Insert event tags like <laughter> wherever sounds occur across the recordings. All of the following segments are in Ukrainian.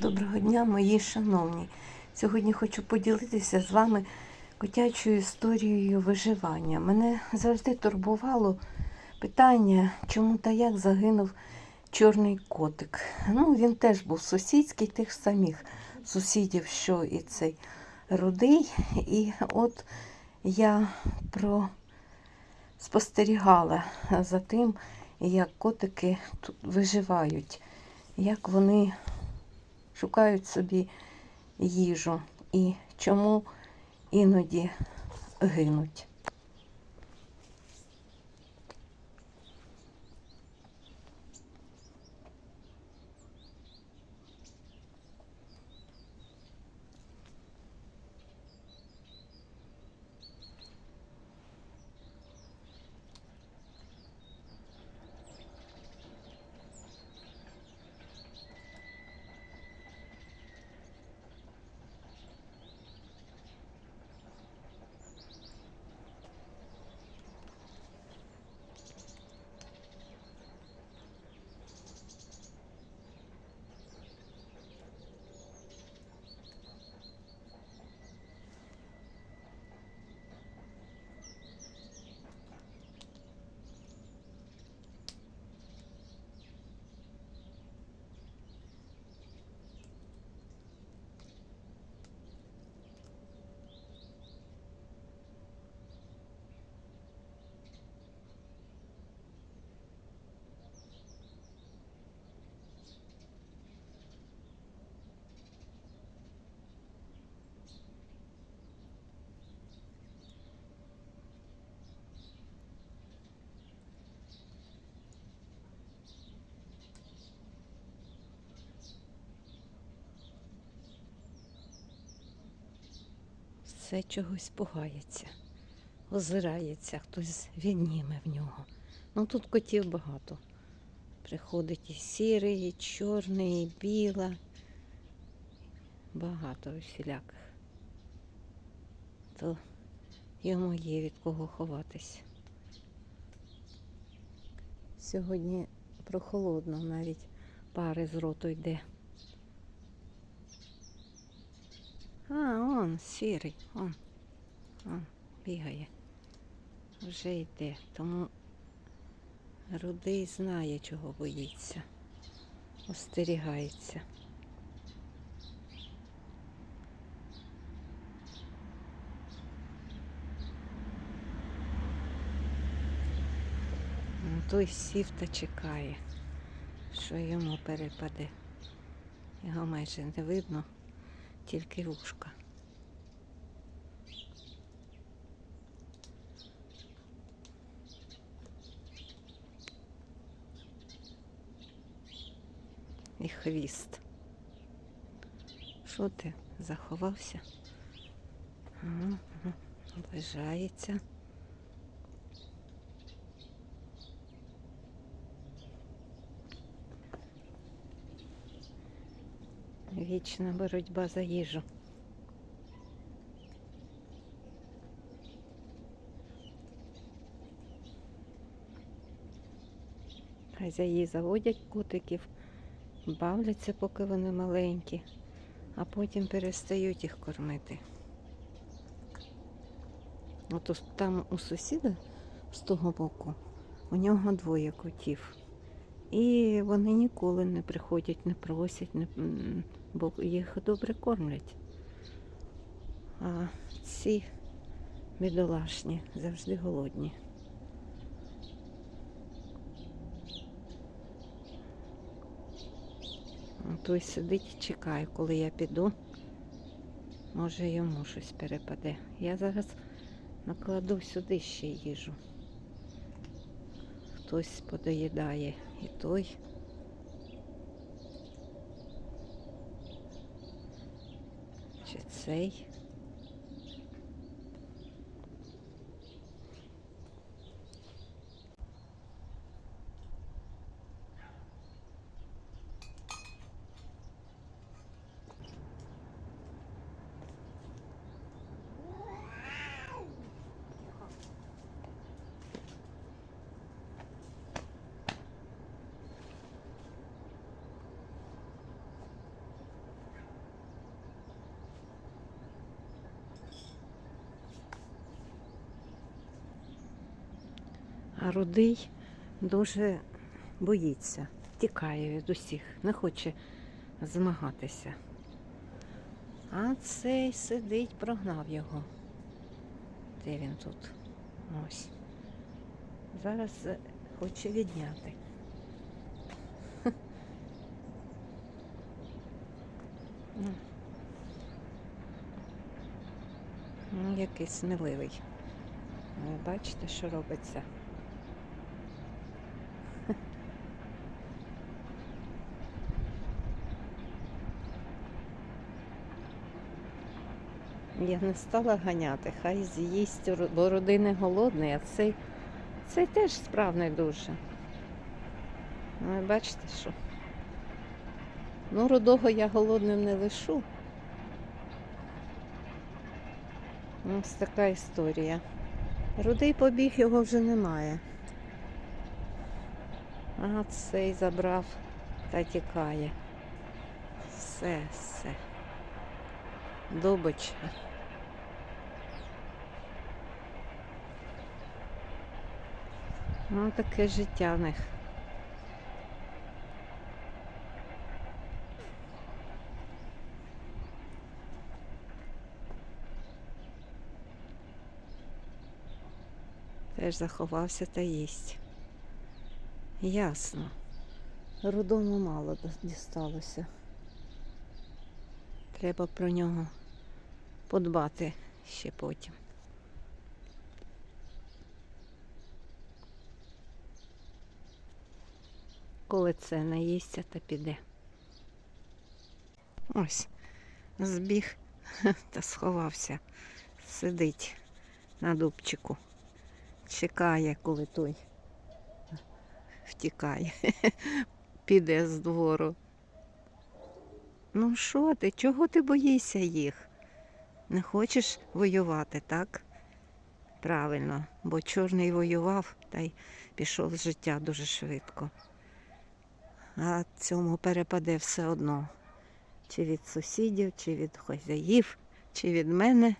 Доброго дня, мої шановні. Сьогодні хочу поділитися з вами котячою історією виживання. Мене завжди турбувало питання, чому та як загинув чорний котик. Ну, він теж був сусідський, тих самих сусідів, що і цей рудий. І от я про спостерігала за тим, як котики тут виживають, як вони шукають собі їжу і чому іноді гинуть. Все чогось пугається, озирається, хтось відніме в нього. Ну тут котів багато. Приходить і сірий, і чорний, і біла. Багато усіляких. То йому є від кого ховатись. Сьогодні прохолодно, навіть пари з роту йде. А, он, сірий, он, он бігає. Вже йде. Тому рудий знає, чого боїться. Остерігається. Ну, Той сів та чекає, що йому перепаде. Його майже не видно, тільки вушка. І хвіст. Що ти заховався? Ага, ага, Наближається. Вічна боротьба за їжу. Хазяї заводять котиків, бавляться, поки вони маленькі, а потім перестають їх кормити. От там у сусіда з того боку у нього двоє котів. І вони ніколи не приходять, не просять, не, бо їх добре кормлять. А ці бідолашні завжди голодні. Той сидить і чекає, коли я піду. Може йому щось перепаде. Я зараз накладу сюди ще їжу. Хтось подоїдає і той. Чи рудий дуже боїться, тікає від усіх, не хоче змагатися. А цей сидить, прогнав його. Де він тут? Ось. Зараз е, хоче відняти. <laughs> Ну. Який сміливий. Ви бачите, що робиться? Я не стала ганяти, хай з'їсть, бо родини голодний, а цей, цей теж справний дуже. Ну, бачите, що? Ну, рудого я голодним не лишу. Ось така історія. Рудий побіг, його вже немає. А цей забрав та тікає. Все, все. Добич. Ну, таке життя в них. Теж заховався та їсть. Ясно. Рудому мало дісталося. Треба про нього подбати ще потім. Коли це наїсться, то піде. Ось, збіг <laughs> та сховався. Сидить на дубчику. Чекає, коли той втікає. <laughs> Піде з двору. Ну що ти? Чого ти боїшся їх? Не хочеш воювати, так? Правильно, бо чорний воював та й пішов з життя дуже швидко. А цьому перепаде все одно. Чи від сусідів, чи від хазяїв, чи від мене.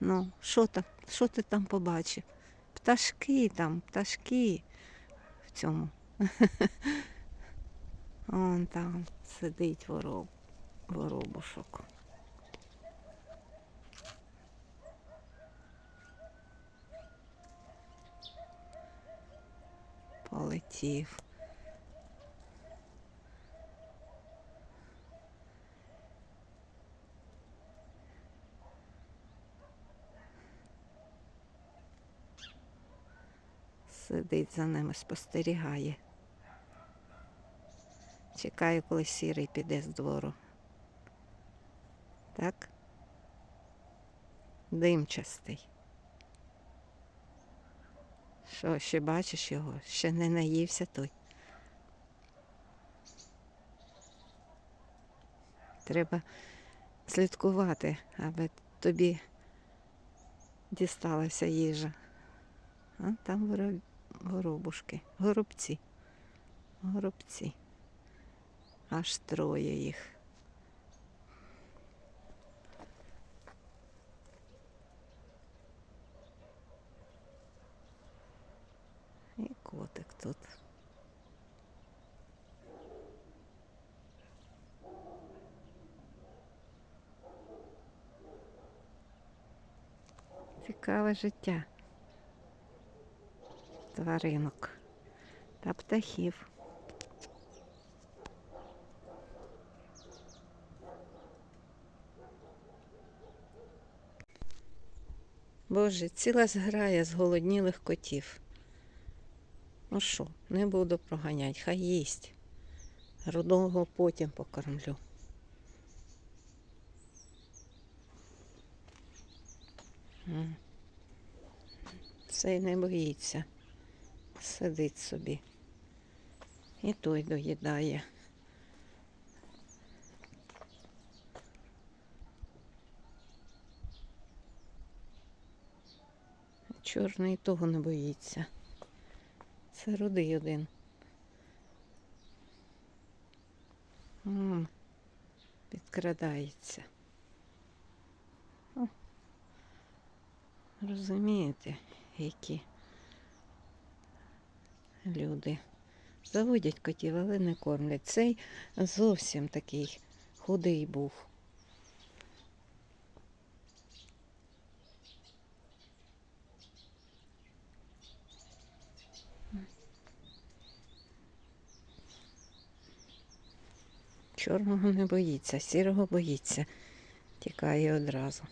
Ну, що там, що ти там побачив? Пташки там, пташки в цьому. <laughs> Он там сидить вороб, воробушок. Полетів. Сидить за ними, спостерігає. Чекаю, коли сірий піде з двору. Так? Димчастий. Що, ще бачиш його? Ще не наївся той. Треба слідкувати, аби тобі дісталася їжа. А там воро- воробушки, горобці. Горобці. Аж троє їх. І котик тут. Цікаве життя тваринок та птахів. Боже, ціла зграя зголоднілих котів. Ну що, не буду проганять, хай їсть. Рудого потім покормлю. Цей не боїться. Сидить собі. І той доїдає. Чорний того не боїться. Це рудий один. М, Підкрадається. Розумієте, які люди. Заводять котів, але не кормлять. Цей зовсім такий худий був. Чорного не боїться, сірого боїться. Тікає одразу.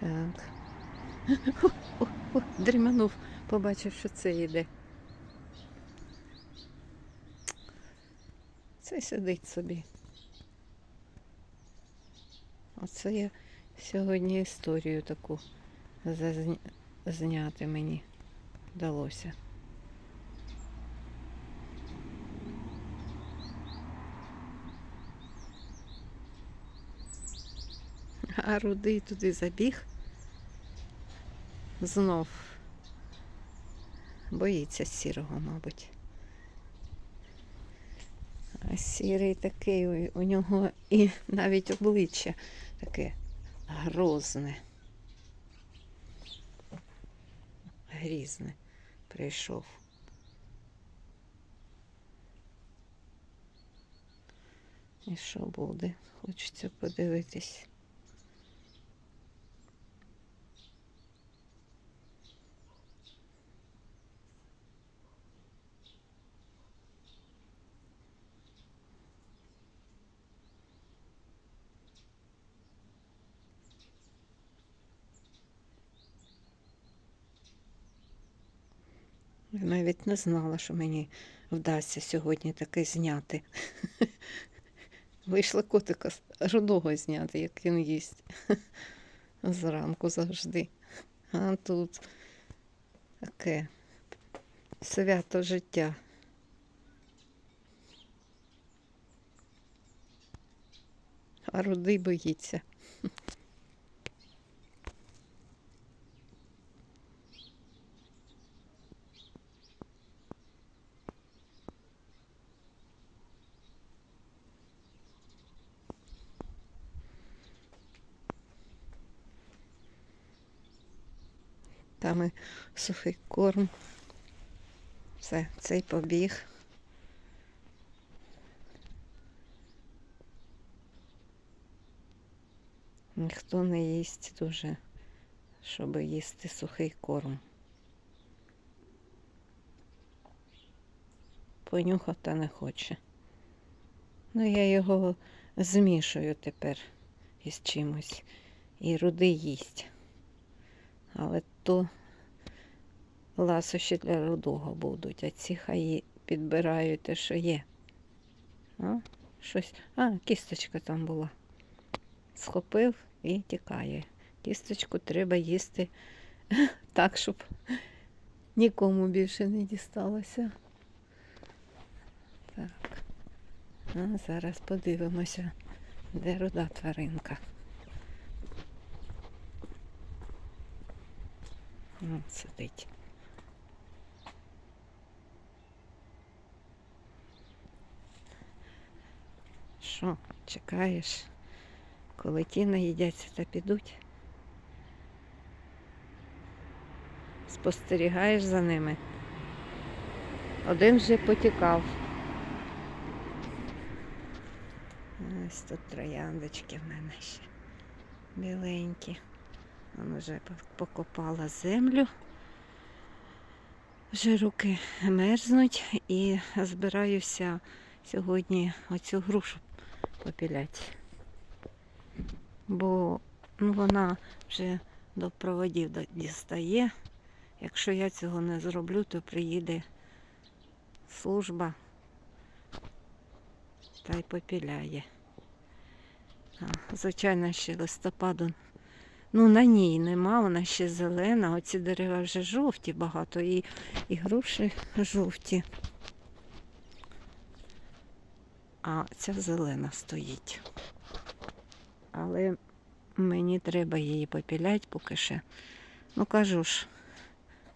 Так. О, дріманув, побачив, що це йде. Це сидить собі. Оце я сьогодні історію таку зазня- зняти мені вдалося. А рудий туди забіг. Знов боїться сірого, мабуть. А сірий такий, у- у нього і навіть обличчя таке грозне. Грізне прийшов. І що буде? Хочеться подивитись. Навіть не знала, що мені вдасться сьогодні таке зняти. <laughs> Вийшла котика рудого зняти, як він їсть. <laughs> Зранку завжди. А тут таке свято життя. А рудий боїться. Там і сухий корм. Все, цей побіг. Ніхто не їсть дуже, щоб їсти сухий корм. Понюхати не хоче. Ну, я його змішую тепер із чимось. І рудий їсть. Але то ласощі для рудого будуть, а ці хай підбирають те, що є. А, щось. А, кісточка там була. Схопив і тікає. Кісточку треба їсти <laughs> так, щоб нікому більше не дісталося. Так. А зараз подивимося, де руда тваринка. Сидить. Що, чекаєш, коли ті наїдяться та підуть? Спостерігаєш за ними? Один вже потікав. Ось тут трояндочки в мене ще біленькі. Вона вже покопала землю. Вже руки мерзнуть і збираюся сьогодні оцю грушу попіляти. Бо ну, вона вже до проводів дістає. Якщо я цього не зроблю, то приїде служба та й попіляє. А, звичайно, ще листопаду Ну, на ній нема, вона ще зелена. Оці дерева вже жовті багато і, і груші жовті. А ця зелена стоїть. Але мені треба її попіляти поки ще. Ну кажу ж,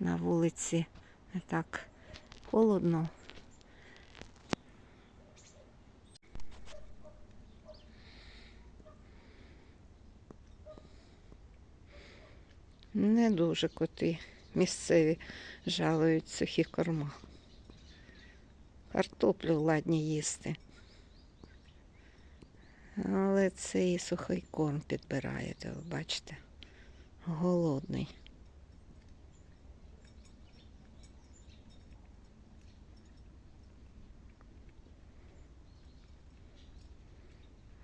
на вулиці не так холодно. Не дуже коти місцеві жалують сухі корма. Картоплю ладні їсти. Але це і сухий корм підбираєте, ви бачите. Голодний.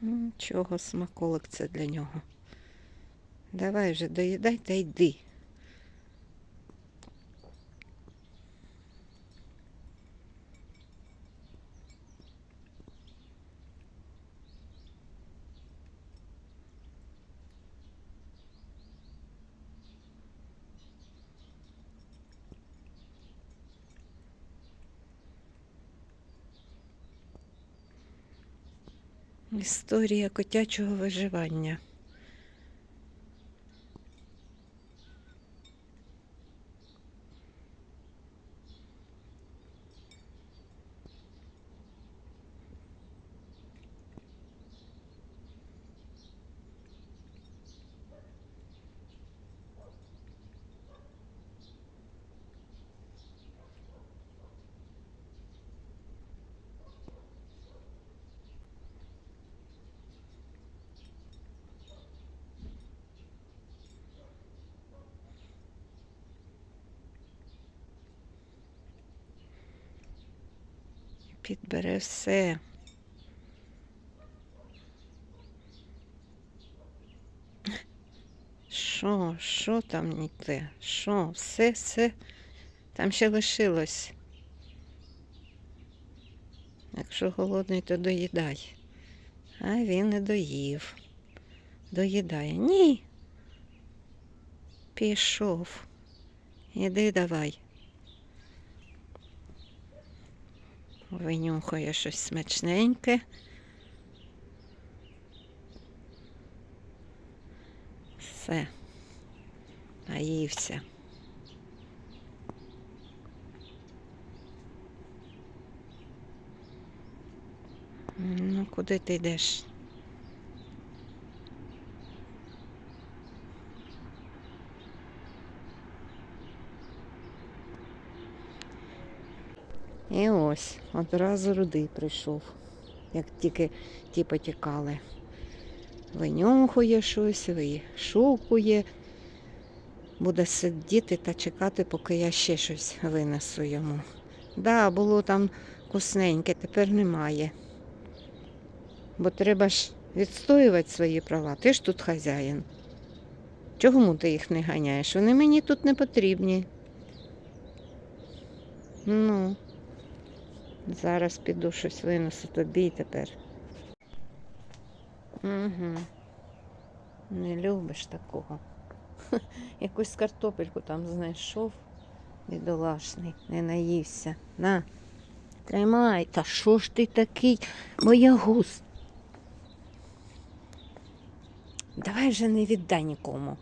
Нічого, смаколик це для нього. Давай вже доїдай та йди. Історія котячого виживання. Підбере все. Що, що там не те? Що, все, все. Там ще лишилось. Якщо голодний, то доїдай. А він не доїв. Доїдає. Ні. Пішов. Іди давай. Винюхає щось смачненьке. Все. Наївся. Ну, куди ти йдеш? І ось одразу рудий прийшов, як тільки ті потікали. Винюхує щось, вишукує, буде сидіти та чекати, поки я ще щось винесу йому. Да, було там вкусненьке, тепер немає. Бо треба ж відстоювати свої права. Ти ж тут хазяїн. Чому ти їх не ганяєш? Вони мені тут не потрібні. Ну. Зараз піду щось винесу тобі тепер. Угу. Не любиш такого. <laughs> Якусь картопельку там знайшов, бідолашний, не наївся. На, тримай, та що ж ти такий, боягуз? Давай вже не віддай нікому.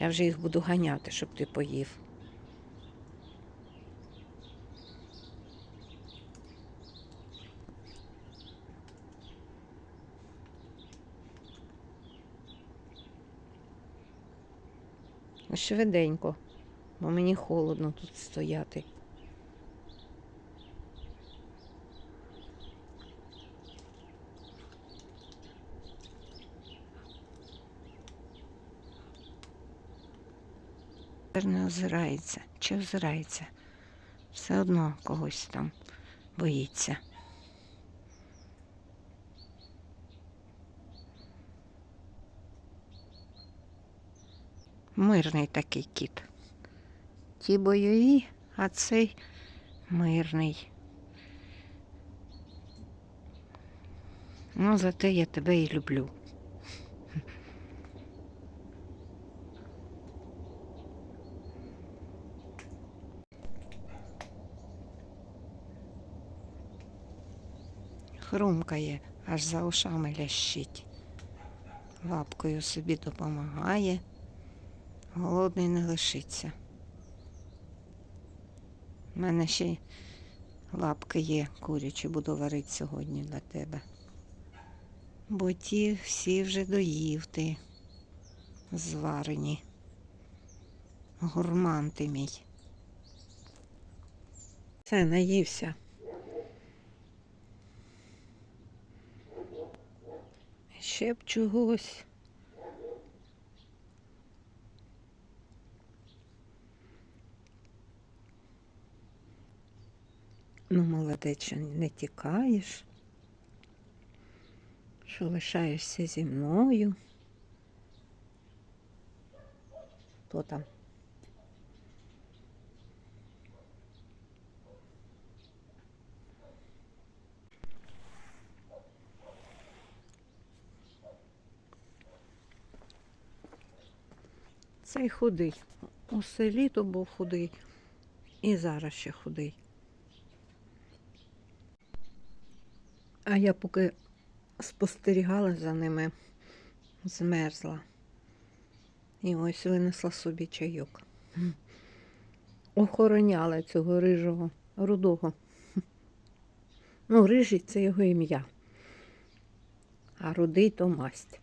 Я вже їх буду ганяти, щоб ти поїв. Швиденько, бо мені холодно тут стояти. Тепер не озирається чи озирається. Все одно когось там боїться. Мирний такий кіт. Ті бойові, а цей мирний. Ну, зате я тебе і люблю. Хрумкає, аж за ушами лящить. Лапкою собі допомагає. Голодний не лишиться. У мене ще й Лапки є курячі, буду варити сьогодні для тебе. Бо ті всі вже доїв ти зварені. Гурман ти мій. Все, наївся. Ще б чогось. Ну, молодець, що не тікаєш, що лишаєшся зі мною. Хто там? Цей худий. У селі то був худий. І зараз ще худий. А я поки спостерігала за ними, змерзла. І ось винесла собі чайок. Охороняла цього рижого, рудого. Ну, рижий це його ім'я. А рудий то масть.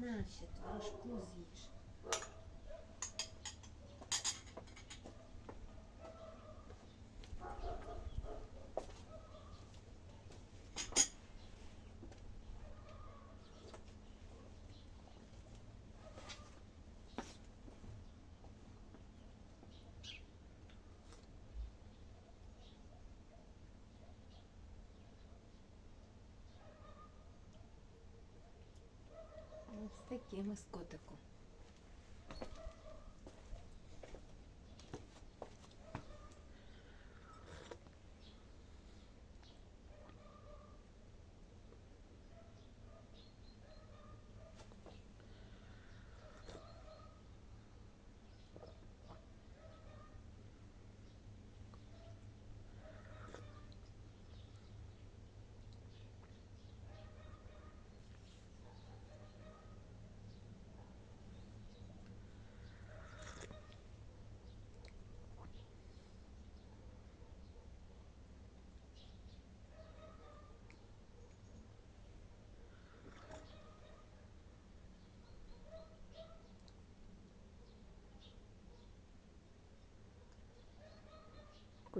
Наші трошку з'їж. Такі з котиком.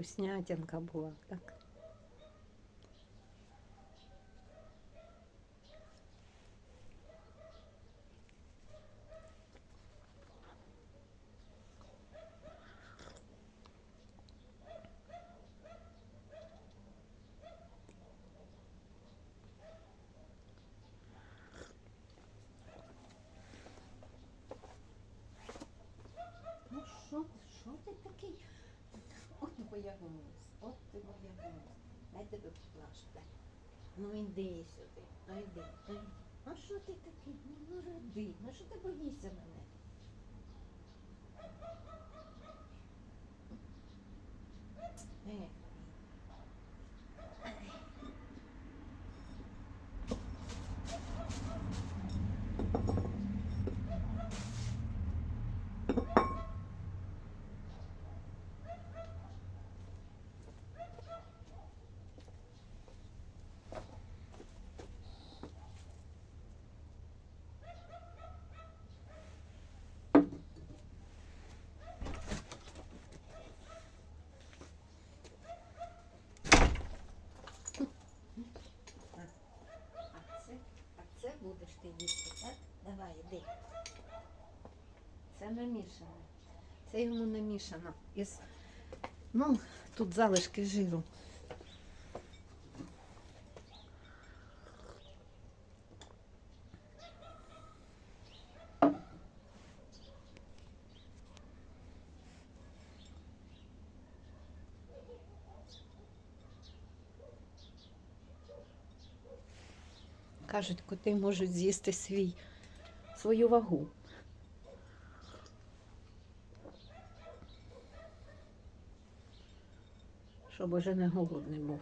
Вкуснятинка була, так? Ну що, що ти такий? От боягуз, от ти боягуз. Дай тебе поплаште. Ну йди сюди, ну ну йди. Ну що ти такий? Ну, ну роди, ну що ти боїшся мене? Ех. А це, а це будеш ти їсти, так? Давай, іди. Це намішано. Це йому намішано. Із... Ну, тут залишки жиру. Кажуть, коти можуть з'їсти свій, свою вагу. щоб уже не голодний був.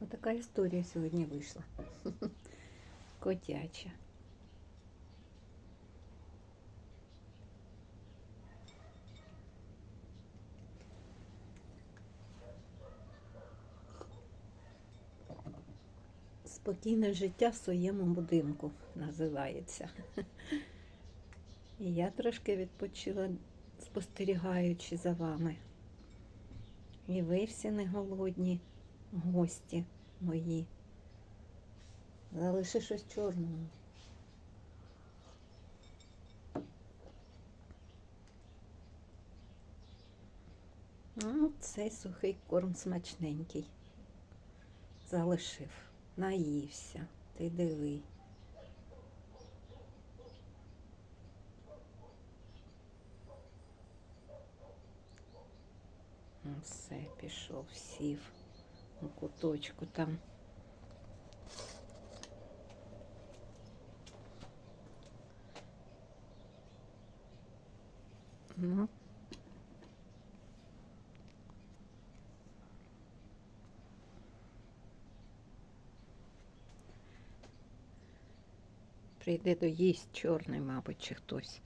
Отака історія сьогодні вийшла. <laughs> Котяча. Спокійне життя в своєму будинку називається. І я трошки відпочила, спостерігаючи за вами. І ви всі не голодні гості мої. Залиши щось чорного. Ну, цей сухий корм смачненький. Залишив. Наївся. Ти диви. Ну, Все, пішов, сів у куточку там. Ну. Прийде доїсть чорний, мабуть, чи хтось.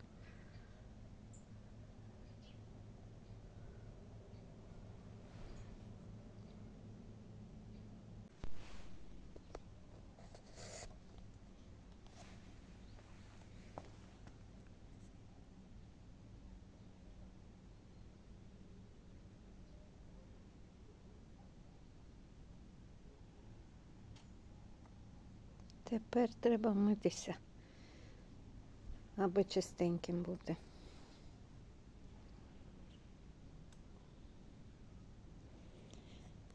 Тепер треба митися, аби чистеньким бути.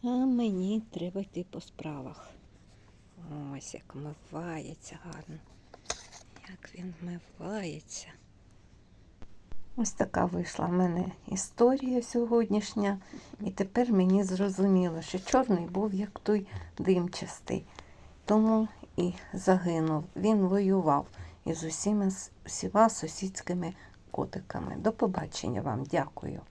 А мені треба йти по справах. Ось як вмивається гарно. Як він вмивається. Ось така вийшла в мене історія сьогоднішня. І тепер мені зрозуміло, що чорний був як той димчастий. Тому і загинув. Він воював із усіма усіма всіма сусідськими котиками. До побачення вам, дякую.